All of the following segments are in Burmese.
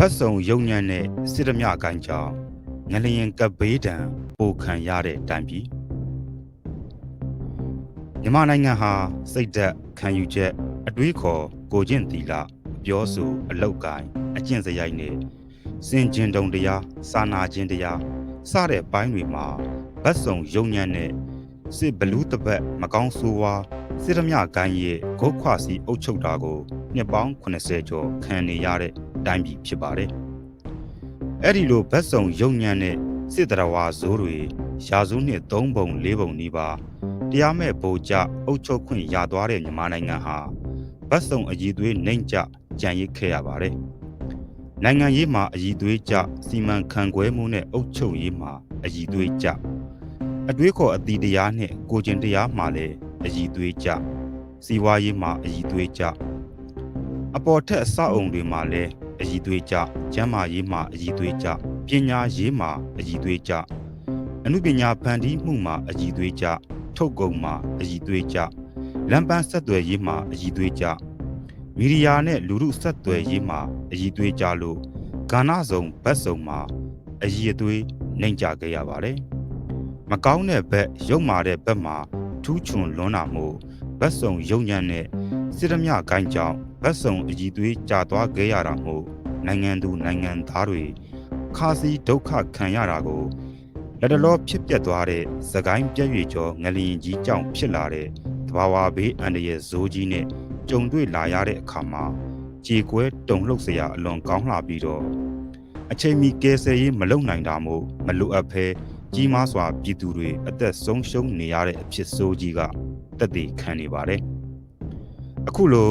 ဘတ်စုံယုံညံ့တဲ့စစ်ဓမြအကိုင်းကြောင့်ငလျင်ကပ်ဘေးတံပိုခံရတဲ့တိုင်ပြည်မြန်မာနိုင်ငံဟာစိတ်ဓာတ်ခံယူချက် အတွေးခေါ်ကိုကျင့်သီလအပြောဆိုအလောက်ကိုင်းအကျင့်စရိုက်နဲ့စင်ကျင်တုံတရားစာနာခြင်းတရားစတဲ့ဘိုင်းတွေမှာဘတ်စုံယုံညံ့တဲ့စစ်ဘလူးတပတ်မကောင်းဆိုးဝါးစစ်ဓမြကိုင်းရဲ့ဂုတ်ခွစီအုပ်ချုပ်တာကိုနှစ်ပေါင်း80ကျော်ခံနေရတဲ့ တိုင်းပြည်ဖြစ်ပါတယ်။အဲ့ဒီလိုဘတ်စုံယုံညံ့တဲ့စစ်တရဝါဇိုးတွေရာစုနှစ်3ပုံ4ပုံနီးပါးတရားမဲ့ဗိုလ်ကြအုပ်ချုပ်ခွင့်ရသွားတဲ့မြန်မာနိုင်ငံဟာဘတ်စုံအည်သွေးနှိမ့်ကြကြံရစ်ခဲ့ရပါတယ်။နိုင်ငံရေးမှာအည်သွေးကြစီမံခန့်ခွဲမှုနဲ့အုပ်ချုပ်ရေးမှာအည်သွေးကြအတွေးခေါ်အတီတရားနဲ့ကိုကျင်တရားမှာလည်းအည်သွေးကြစီဝါရေးမှာအည်သွေးကြအပေါ်ထက်အဆောက်အုံတွေမှာလည်း အည်သွေးကြကျမ်းမာရေးမှာအည်သွေးကြပညာရေးမှာအည်သွေးကြအမှုပညာဖန်တီးမှုမှာအည်သွေးကြထုတ်ကုန်မှာအည်သွေးကြလမ်းပန်းဆက်သွယ်ရေးမှာအည်သွေးကြမီဒီယာနဲ့လူမှုဆက်သွယ်ရေးမှာအည်သွေးကြလို့ကဏ္ဍစုံဘက်စုံမှာအည်သွေးနှိမ့်ကြခဲ့ရပါတယ်မကောင်းတဲ့ဘက်ရုပ်မာတဲ့ဘက်မှာထူးချွန်လွန်းတာမို့ဘက်စုံယုံညံ့တဲ့စစ်ရမြကိုင်းကြောင့် ဘက်စုံအည်သွေးကြာသွားခဲ့ရတာမို့နိုင်ငံသူနိုင်ငံသားတွေခါစီဒုက္ခခံရတာကိုလက်တလောဖြစ်ပျက်သွားတဲ့သကိုင်းပြည့်ရွေကျော်ငလျင်ကြီးကြောင့်ဖြစ်လာတဲ့သဘာဝဘေးအန္တရာယ်ဇိုးကြီးနဲ့ကြုံတွေ့လာရတဲ့အခါမှာကြေကွဲတုံလှုပ်စရာအလွန်ကောင်းလှပြီးတော့အချိန်မီကယ်ဆယ်ရေးမလုပ်နိုင်တာမို့မလိုအပ်ဘဲကြီးမားစွာပြည်သူတွေအသက်ဆုံးရှုံးနေရတဲ့အဖြစ်ဆိုးကြီးကတက်တည်ခံနေပါတယ်။အခုလို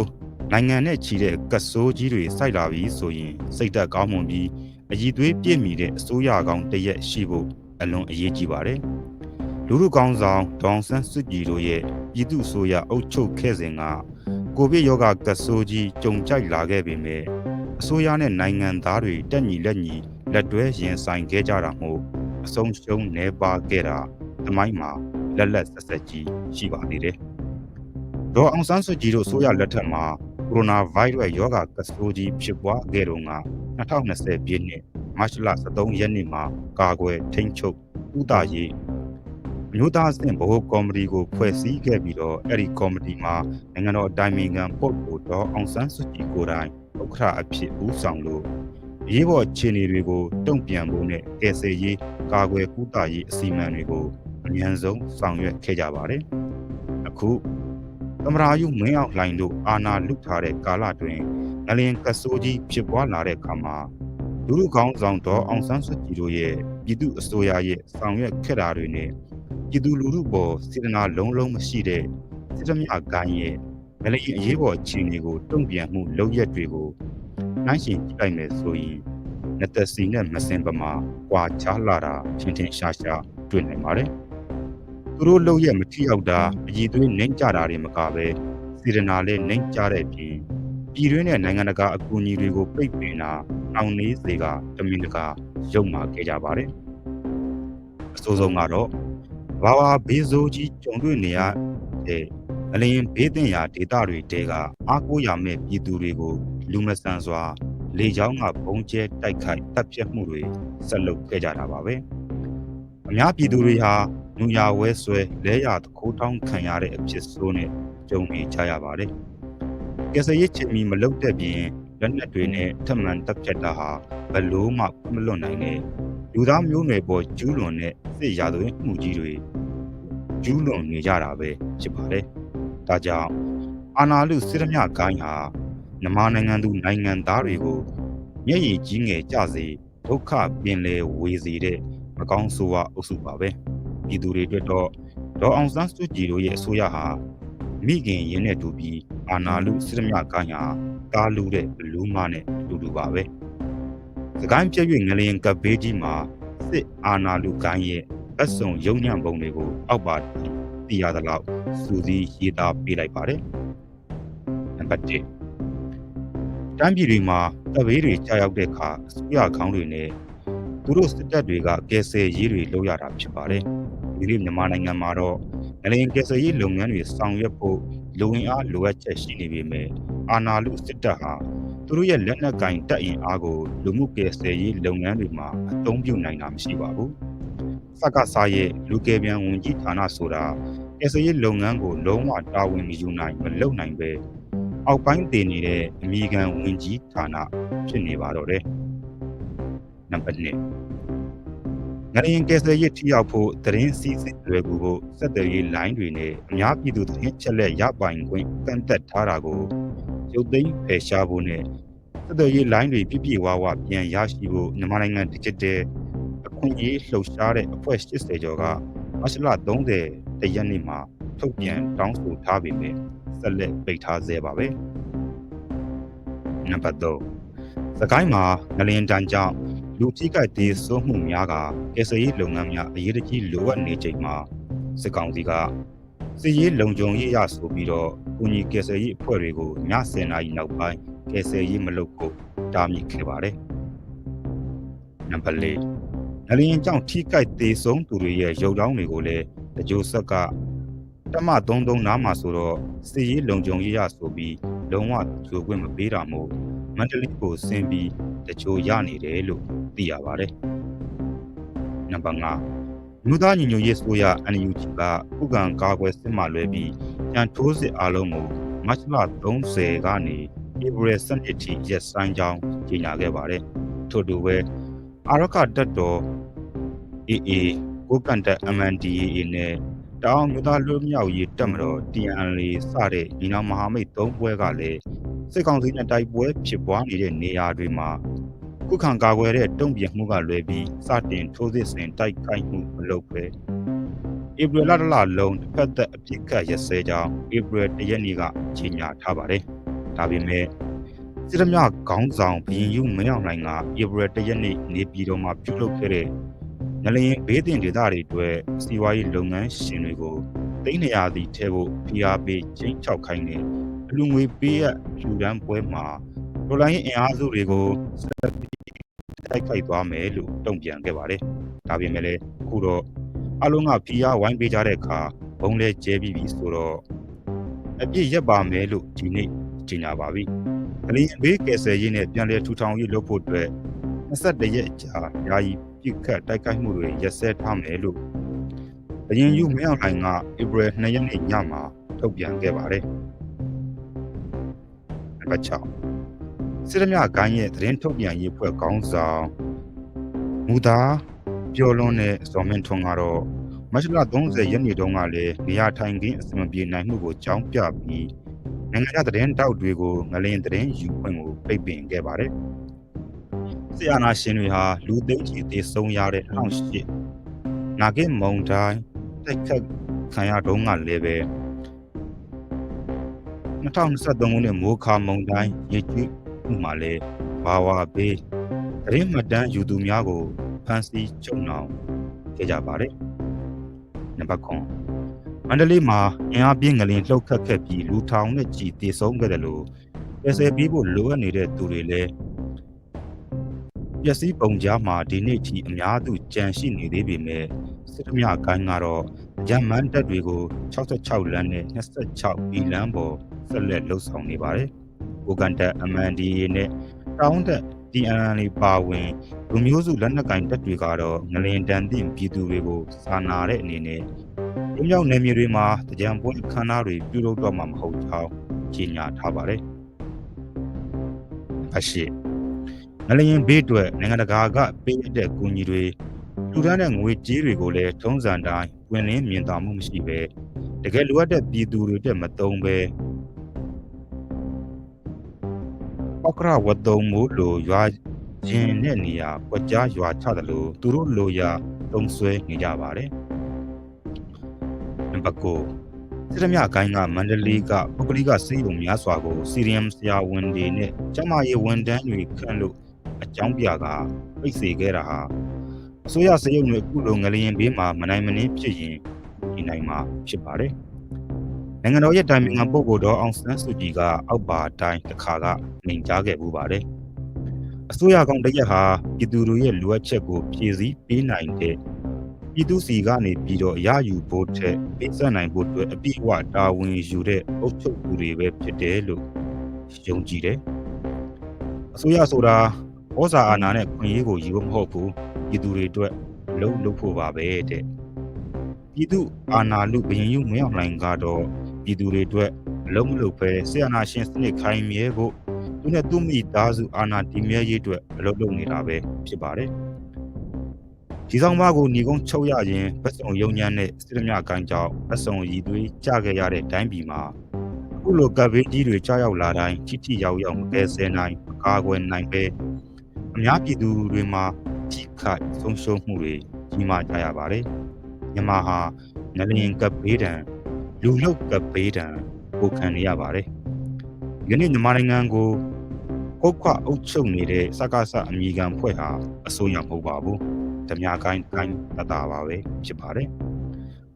နိုင်ငံနဲ့ချီတဲ့ကဆိုးကြီးတွေစိုက်လာပြီးဆိုရင်စိတ်သက်ကောင်းမွန်ပြီးအည်သွေးပြည့်မီတဲ့အစိုးရကောင်းတရက်ရှိဖို့အလွန်အရေးကြီးပါတယ်။လူလူကောင်းဆောင်ဒေါန်ဆန်းစုကြည်တို့ရဲ့ပြည်သူဆိုရအုပ်ချုပ်ခဲ့စဉ်ကကိုဗစ်ရောဂါကဆိုးကြီးကြုံကြိုက်လာခဲ့ပေမဲ့အစိုးရနဲ့နိုင်ငံသားတွေတက်ညီလက်ညီလက်တွဲရင်ဆိုင်ခဲ့ကြတာမို့အဆုံးရှုံးနေပါခဲ့တာအမိုင်းမှာလက်လက်ဆက်ဆက်ကြီးရှိပါသေးတယ်။ဒေါ်အောင်ဆန်းစုကြည်တို့ဆိုရလက်ထက်မှာ ကိုရိုနာဗိုင်းရပ်ရောဂါကဆိုးကြီးဖြစ်ပွားခဲ့တုန်းက2020ပြည့်နှစ်မတ်လ23ရက်နေ့မှာကာကွယ်ထိန်းချုပ်ဥတာရေးမျိုးသားအဆင့်ဗဟိုကော်မတီကိုဖွဲ့စည်းခဲ့ပြီးတော့အဲ့ဒီကော်မတီမှာနိုင်ငံတော်အတိုင်ပင်ခံပုဂ္ဂိုလ်တော်အောင်ဆန်းစုကြည်ကိုယ်တိုင်ဥက္ကဋ္ဌအဖြစ်ဦးဆောင်လို့ရေးပေါ်ခြေနေတွေကိုတုံ့ပြန်ဖို့နဲ့ကယ်ဆယ်ရေးကာကွယ်ကုသရေးအစီအမံတွေကိုအမြန်ဆုံးဆောင်ရွက်ခဲ့ကြပါတယ်။အခု သမရာယုမင်းအောင်လှိုင်တို့အာဏာလုထားတဲ့ကာလတွင်ငလျင်ကဆိုးကြီးဖြစ်ပွားလာတဲ့အခါမှာလူလူကောင်းဆောင်တော်အောင်ဆန်းစုကြည်တို့ရဲ့ပြည်သူအစိုးရရဲ့ဆောင်ရွက်ခဲ့တာတွေနဲ့ပြည်သူလူထုပေါ်စေတနာလုံးလုံးမရှိတဲ့စစ်တမအကိုင်းရဲ့ငလျင်အရေးပေါ်အခြေအနေကိုတုံ့ပြန်မှုလုပ်ရက်တွေကိုနှိုင်းယှဉ်ကြည့်လိုက်မယ်ဆိုရင်နှစ်သက်စီနဲ့မစင်ပမာကွာခြားလာတာထင်ထင်ရှားရှားတွေ့နိုင်ပါတယ်။ သူတို့လုပ်ရက်မထီရောက်တာအည်သွေးနှိမ့်ကြတာတွေမကပဲစေတနာလည်းနှိမ့်ကြတဲ့ပြင်ပြည်တွင်းနဲ့နိုင်ငံတကာအကူအညီတွေကိုပိတ်ပင်တာအောင်နေစေကတမင်တကာရုပ်မာခဲ့ကြပါတယ်။အဆိုးဆုံးကတော့ဘာဝဘေးဆိုးကြီးကြုံတွေ့နေရတဲ့အလင်းဘေးတင်ရာဒေသတွေတဲကအားကိုးရမဲ့ပြည်သူတွေကိုလူမဆန်စွာ လေကြောင်းကဘုံကျဲတိုက်ခိုက်တပ်ဖြတ်မှုတွေဆက်လုပ်ခဲ့ကြတာပါပဲ။အများပြည်သူတွေဟာ နူယာဝဲဆွဲလဲရတခိုးတောင်းခံရတဲ့အဖြစ်ဆိုးနဲ့ကြုံနေကြရပါတယ်။ကယ်ဆယ်ရေးချင်မီမလုတ်တဲ့ပြင်လက်နက်တွေနဲ့ထပ်မံတပ်ဖြတ်တာဟာဘလို့မှမလွတ်နိုင်တဲ့လူသားမျိုးနွယ်ပေါ်ကျူးလွန်တဲ့စစ်ရာဇဝတ်မှုကြီးတွေကျူးလွန်နေကြတာပဲဖြစ်ပါတယ်။ဒါကြောင့်အာနာလူစစ်ရမြကိုင်းဟာမြန်မာနိုင်ငံသူနိုင်ငံသားတွေကိုမျက်ရည်ကြီးငယ်ကြစေဒုက္ခပင်လေဝေစေတဲ့မကောင်းဆိုးဝါးအုပ်စုပါပဲ။ ပြည်သူတွေအတွက်တော့ဒေါ်အောင်ဆန်းစုကြည်တို့ရဲ့အစိုးရဟာမိခင်ရင်းနဲ့တူပြီးအာနာလူစစ်ရမြကိုင်းဟာကားလူတဲ့ဘလူးမနဲ့အတူတူပါပဲ။စကိုင်းပြည့်၍ငလျင်ကပ်ဘေးကြီးမှာစစ်အာနာလူကိုင်းရဲ့အဆုံယုံညံ့ပုံတွေကိုအောက်ပါသိရသလောက်စူးစီးရေးသားပေးလိုက်ပါတယ်။နံပါတ်1တမ်းပြည်တွေမှာတဘေးတွေကြာရောက်တဲ့အခါအစိုးရခေါင်းတွေနဲ့ သူတို့စစ်တပ်တွေကကယ်ဆယ်ရေးတွေလုပ်ရတာဖြစ်ပါတယ်။ဒီနေ့မြန်မာနိုင်ငံမှာတော့ငလျင်ကယ်ဆယ်ရေးလုပ်ငန်းတွေဆောင်ရွက်ဖို့လူဝင်အားလိုအပ်ချက်ရှိနေပေမဲ့အာဏာလုစစ်တပ်ဟာသူတို့ရဲ့လက်နက်ကင်တပ်အင်အားကိုလူမှုကယ်ဆယ်ရေးလုပ်ငန်းတွေမှာအသုံးပြုနိုင်တာမရှိပါဘူး။စက္ကစရဲ့လူကယ်ပြန်ဝင်ကြီးဌာနဆိုတာကယ်ဆယ်ရေးလုပ်ငန်းကိုလုံးဝတာဝန်မယူနိုင်မလုပ်နိုင်ပဲအောက်ပိုင်းတည်နေတဲ့အမိခံဝင်ကြီးဌာနဖြစ်နေပါတော့တယ်။နံ ပါတ်1ငရင်ကယ်ဆယ်ရေးထိရောက်ဖို့သတင်းစီစဉ်လွယ်ကူဖို့စက်တယ်ရေးလိုင်းတွေနဲ့အများပြည်သူသတင်းချက်လက်ရပိုင်ခွင့်ကန့်သက်ထားတာကိုရုပ်သိမ်းဖယ်ရှားဖို့နဲ့စက်တယ်ရေးလိုင်းတွေပြည့်ပြည့်ဝဝပြန်ရရှိဖို့မြန်မာနိုင်ငံ digital အခွင့်အရေးလှုပ်ရှားတဲ့အဖွဲ့80ကျော်ကမတ်လ30တရက်နေ့မှာထုတ်ပြန်တောင်းဆိုထားပေမဲ့ဆက်လက်ပိတ်ထားဆဲပါပဲနံပါတ်3စကိုင်းမှာငလင်တန်းကြောင့် လူထိခိုက်ဒေဆုံးမှုများကကယ်ဆယ်ရေးလုပ်ငန်းများအရေးတကြီးလိုအပ်နေချိန်မှာစစ်ကောင်စီကစစ်ရေးလုံခြုံရေးရဆိုပြီးတော့ကိုကြီးကယ်ဆယ်ရေးအဖွဲ့တွေကိုည10နာရီနောက်ပိုင်းကယ်ဆယ်ရေးမလုပ်ဖို့တားမြစ်ခဲ့ပါတယ်။နံပါတ်4ငလျင်ကြောင့်ထိခိုက်ဒေဆုံးသူတွေရဲ့ရုပ်တောင်းတွေကိုလည်းတကြိုဆက်ကတမ33နားမှာဆိုတော့စစ်ရေးလုံခြုံရေးရဆိုပြီးလုံးဝကြိုခွင့်မပေးတာမို့မန္တလေးကိုဆင်းပြီး တချို့ရနေတယ်လို့သိရပါတယ်။နံပါတ်5မြို့သားညီညွတ်ရေးဆိုရ NUG ကခုခံကာကွယ်စစ်မှလွဲပြီးကြံထိုးစစ်အလုံးကိုမတ်လ30ကနေဧပြီ17ထိရက်ဆိုင်ကြောင်းကြေညာခဲ့ပါတယ်။ထို့တူပဲအာရကတက်တော် AA ကိုကန်တက် MNDAA နဲ့တောင်မြို့သားလူမျိုးရေးတက်မတော် TNLA စတဲ့ညီနောင်မဟာမိတ်၃ဘွဲကလည်းစစ်ကောင်စီနဲ့တိုက်ပွဲဖြစ်ပွားနေတဲ့နေရာတွေမှာ ခုခံကာကွယ်တဲ့တုံ့ပြန်မှုကလွယ်ပြီးစတင်ထိုးစစ်ဆင်တိုက်ခိုက်မှုမလုပ်ပဲဧပြီလတလလုံးတစ်ဖက်သက်အပြစ်ခတ်ရစဲကြောင်းဧပြီတရက်နေ့ကကြေညာထားပါတယ်။ဒါပေမဲ့စစ်ရမြခေါင်းဆောင်ဘရင်ယူမင်းအောင်လှိုင်ကဧပြီတရက်နေ့နေပြည်တော်မှာပြုလုပ်ခဲ့တဲ့နလရင်ဘေးတင်ဒေသတွေအတွက်စီးပွားရေးလုပ်ငန်းရှင်တွေကိုတိန်းနေရာစီထဲဖို့ဖိအားပေးချင်းချောက်ခိုင်းတဲ့အလူငွေပေးရလူဒန်းပွဲမှာ ဒေါ်လာရင်းအင်အားစုတွေကိုဆက်ပြီးတိုက်ခိုက်သွားမယ်လို့တုံ့ပြန်ခဲ့ပါတယ်။ဒါပေမဲ့လည်းအခုတော့အလုံးကဖိအားဝိုင်းပေးကြတဲ့အခါဘုံလဲကျဲပြီးပြီဆိုတော့အပြည့်ရက်ပါမယ်လို့ဒီနေ့ကြေညာပါပြီ။အလင်းဘေးကယ်ဆယ်ရေးနဲ့ပြန်လည်ထူထောင်ရေးလုပ်ဖို့အတွက်21ရက်ကြာယာယီပြစ်ခတ်တိုက်ခိုက်မှုတွေရက်စဲထားမယ်လို့အရင်ယူမင်းအောင်ကဧပြီ2ရက်နေ့ညမှာထုတ်ပြန်ခဲ့ပါတယ်။နံပါတ်6 စစ်ရမြဂိုင်းရဲ့သတင်းထုတ်ပြန်ရေးဖွဲ့ခေါင်းဆောင်မူသားပြောလွန်းတဲ့ဇော်မင်းထွန်းကတော့မတ်လ30ရက်နေ့တုန်းကလည်းနေရာထိုင်ခင်းအစမပြေနိုင်မှုကိုကြောင်းပြပြီးနိုင်ငံခြားသတင်းတောက်တွေကိုငလင်သတင်းယူခွင့်ကိုပိတ်ပင်ခဲ့ပါတယ်။ဆီယနာရှင်တွေဟာလူသိန်းချီသေဆုံးရတဲ့2008နာဂစ်မုံတိုင်းတိုက်ခတ်ခံရတုန်းကလည်းပဲ2023ခုနှစ်မိုးခါမုံတိုင်းရေကြီး မှုမှာလည်းဘာဝဘေးတရင်မှတ်တမ်းယူသူများကိုဖမ်းဆီးချုပ်နှောင်ခဲ့ကြပါတယ်။နံပါတ်9မန္တလေးမှာအင်အားပြင်းငလင်လှုပ်ခတ်ခဲ့ပြီးလူထောင်နဲ့ကြီးတေဆုံးခဲ့တယ်လို့ပယ်ဆယ်ပြီးဖို့လိုအပ်နေတဲ့သူတွေလည်းပျက်စီးပုံကြားမှာဒီနေ့ထိအများစုကြန့်ရှိနေသေးပေမဲ့စစ်သမျှကိုင်းကတော့ဂျမန်တက်တွေကို66လမ်းနဲ့26ဘီလမ်းပေါ်ဆက်လက်လှုပ်ဆောင်နေပါတယ်။ ကိုကန်တက် MNDA နဲ့တောင်းတက် TNL ပါဝင်လူမျိုးစုလက်နက်ကင်တပ်တွေကတော့ငလင်တန်တင်ပြည်သူတွေကိုစာနာတဲ့အနေနဲ့လူမျိုးနယ်မြေတွေမှာကြံပွဲအခမ်းအနားတွေပြုလုပ်တော့မှာမဟုတ်ကြောင်းကြေညာထားပါတယ်။အရှိငလျင်ဘေးအတွက်နိုင်ငံတကာကပေးရတဲ့ကူညီတွေလူဒန်းတဲ့ငွေကြေးတွေကိုလည်းထုံးစံတိုင်းဝင်လင်းမြင်သာမှုမရှိပဲတကယ်လိုအပ်တဲ့ပြည်သူတွေတက်မတုံးပဲ ပောက်ကရဝတ်တုံမို့လို့ရွာခြင်းတဲ့နေရာကွက်ကြားရွာချတယ်လို့သူတို့လိုရာတုံးဆွဲနေကြပါတယ်နံပါတ်9စစ်ရမြဂိုင်းကမန္တလေးကပုဂ္ဂလိကစေယုံများစွာကိုစီရီယမ်ဆရာဝန်တွေနဲ့ကျမရေးဝန်တန်းတွေခန့်လို့အကြောင်းပြကပိတ်စေခဲ့တာဟာအစိုးရစရုပ်တွေအခုလိုငလျင်ဘေးမှာမနိုင်မနှင်းဖြစ်ရင်ဒီနိုင်မှာဖြစ်ပါတယ်။ နိုင်ငံတော်ရဲ့တိုင်ပင်ခံပုဂ္ဂိုလ်တော်အောင်ဆန်းစုကြည်ကအောက်ပါတိုင်းတစ်ခါကနှင်ကြားခဲ့မှုပါတယ်။အစိုးရကောင်တရက်ဟာပြည်သူတွေရဲ့လိုအပ်ချက်ကိုဖြည့်ဆည်းပေးနိုင်တဲ့ပြည်သူစီကနေပြီးတော့ရယူဖို့ထက်ပေးဆက်နိုင်ဖို့အတွက်အပြည့်အဝတာဝန်ယူတဲ့အုပ်ချုပ်သူတွေပဲဖြစ်တယ်လို့ယုံကြည်တယ်။အစိုးရဆိုတာဩဇာအာဏာနဲ့ခွင့်ရေးကိုယူဖို့မဟုတ်ဘူးပြည်သူတွေအတွက်အလုံးလုပ်ဖို့ပါပဲတဲ့ပြည်သူအာဏာလူဘရင်ယူမင်းအောင်လှိုင်ကတော့ ပြည်သူတွေအတွက်အလုံးမလုပ်ပဲဆီယနာရှင်စနစ်ခိုင်းမြဲဖို့သူနဲ့သူမိသားစုအာဏာတည်မြဲရေးအတွက်အလုံးလုပ်နေတာပဲဖြစ်ပါတယ်ဒီဆောင်မကိုညီကုန်းချုပ်ရရင်ဗတ်စုံယုံညံ့တဲ့စစ်သမျှကိုင်းကြောင့်ဗတ်စုံရည်သွေးကြခဲ့ရတဲ့တိုင်းပြည်မှာအခုလိုကပ်ဘေးကြီးတွေကြားရောက်လာတိုင်းထိထိရောက်ရောက်မကယ်ဆယ်နိုင်မကာကွယ်နိုင်ပဲအများပြည်သူတွေမှာထိခိုက်ဆုံးရှုံးမှုတွေကြီးမားကြရပါတယ်မြန်မာဟာနလင်ကပ်ဘေးဒဏ် လူလုတ်ကပ်ဘေးဒဏ်ကိုခံနေရပါတယ်ဒီကနေ့မြန်မာနိုင်ငံကိုပုတ်ခွအုပ်ချုပ်နေတဲ့စကားဆအမိခံဖွဲ့ဟာအစိုးရမဟုတ်ပါဘူးဓမြကိုင်းကိုင်းတတာပါပဲဖြစ်ပါတယ်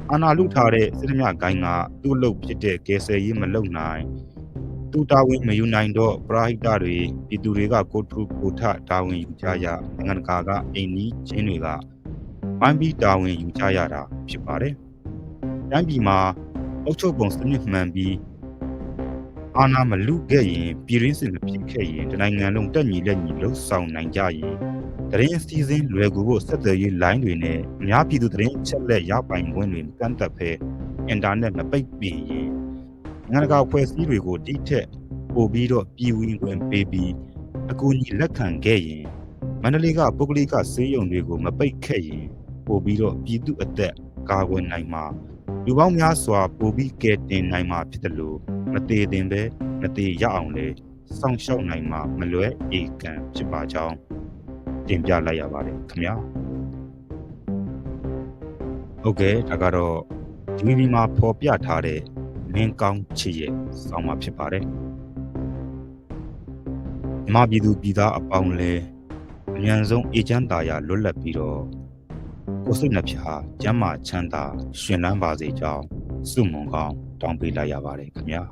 အာနာလုထားတဲ့စစ်သမျှဂိုင်းကသူ့အလုပ်ဖြစ်တဲ့ကယ်ဆယ်ရေးမလုပ်နိုင်သူတာဝန်မယူနိုင်တော့ပရာဟိတတွေပြည်သူတွေကကိုထုကိုထတာဝန်ယူကြရနိုင်ငံတကာကအိမ်နီးချင်းတွေကဝိုင်းပြီးတာဝန်ယူကြရတာဖြစ်ပါတယ်။တိုင်းပြည်မှာ အုပ်ချုပ်ပုံစနစ်မှန်ပြီးအာဏာမလုခဲ့ရင်ပြည်ရင်းစစ်မဖြစ်ခဲ့ရင်တနိုင်ငံလုံးတက်ညီလက်ညီလှုပ်ဆောင်နိုင်ကြရင်တရင်စီစဉ်လွယ်ကူဖို့ဆက်သွယ်ရေးလိုင်းတွေနဲ့အများပြည်သူတရင်ချက်လက်ရပိုင်ခွင့်တွေကန့်သက်ဖဲအင်တာနက်မပိတ်ပင်ရင်နိုင်ငံတကာဖွဲ့စည်းတွေကိုတိထက်ပို့ပြီးတော့ပြည်ဝင်ခွင့်ပေးပြီးအကူအညီလက်ခံခဲ့ရင်မန္တလေးကပုဂ္ဂလိကစေယုံတွေကိုမပိတ်ခဲ့ရင်ပို့ပြီးတော့ပြည်သူအသက်ကာကွယ်နိုင်မှာ လူပေါင်းများစွာပို့ပြီးကယ်တင်နိုင်မှာဖြစ်တယ်လို့မသေးတင်ပဲမသေးရအောင်လေစောင့်ရှောက်နိုင်မှာမလွဲဧကံဖြစ်ပါကြောင်းတင်ပြလိုက်ရပါတယ်ခင်ဗျာဟုတ်ကဲ့ဒါကတော့ DVB မှာဖော်ပြထားတဲ့မင်းကောင်းချစ်ရဲ့စောင်းမှာဖြစ်ပါတယ်မြမပြည်သူပြည်သားအပေါင်းလဲအမြန်ဆုံးအေချမ်းသာရလွတ်လပ်ပြီးတော့ ကိုယ်စိတ်နှပြဟာကျမ်းမာချမ်းသာ ရှင်လန်းပါစေကြောင်းစုမုံကောင်းတောင်းပေးလိုက်ရပါတယ်ခင်ဗျာ